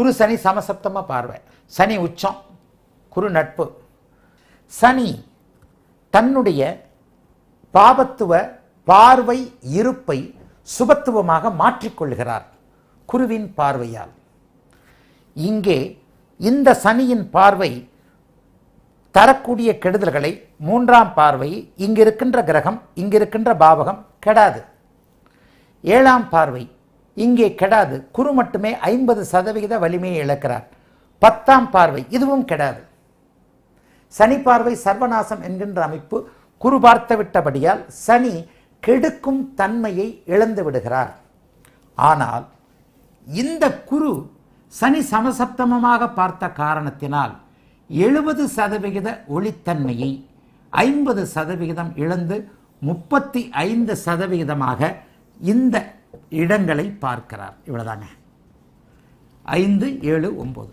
குரு சனி சமசப்தம பார்வை. சனி உச்சம் குரு நட்பு. சனி தன்னுடைய பாபத்துவ பார்வை இருப்பை சுபத்துவமாக மாற்றிக்கொள்கிறார் குருவின் பார்வையால். இங்கே இந்த சனியின் பார்வை தரக்கூடிய கெடுதல்களை மூன்றாம் பார்வை இங்கிருக்கின்ற கிரகம் இங்கிருக்கின்ற பாவகம் கெடாது. ஏழாம் பார்வை இங்கே கெடாது. குரு மட்டுமே ஐம்பது சதவிகித வலிமையை இழக்கிறார். பத்தாம் பார்வை இதுவும் கெடாது. சனி பார்வை சர்வநாசம் என்கின்ற அமைப்பு குரு பார்த்து விட்டபடியால் சனி கெடுக்கும் தன்மையை இழந்து விடுகிறார். ஆனால் இந்த குரு சனி சமசப்தமமாக பார்த்த காரணத்தினால் எழுபது சதவிகித ஒளித்தன்மையை ஐம்பது சதவிகிதம் இழந்து முப்பத்தி ஐந்து சதவிகிதமாக இந்த இடங்களை பார்க்கிறார். இவ்வளோதாங்க ஐந்து ஏழு ஒன்பது.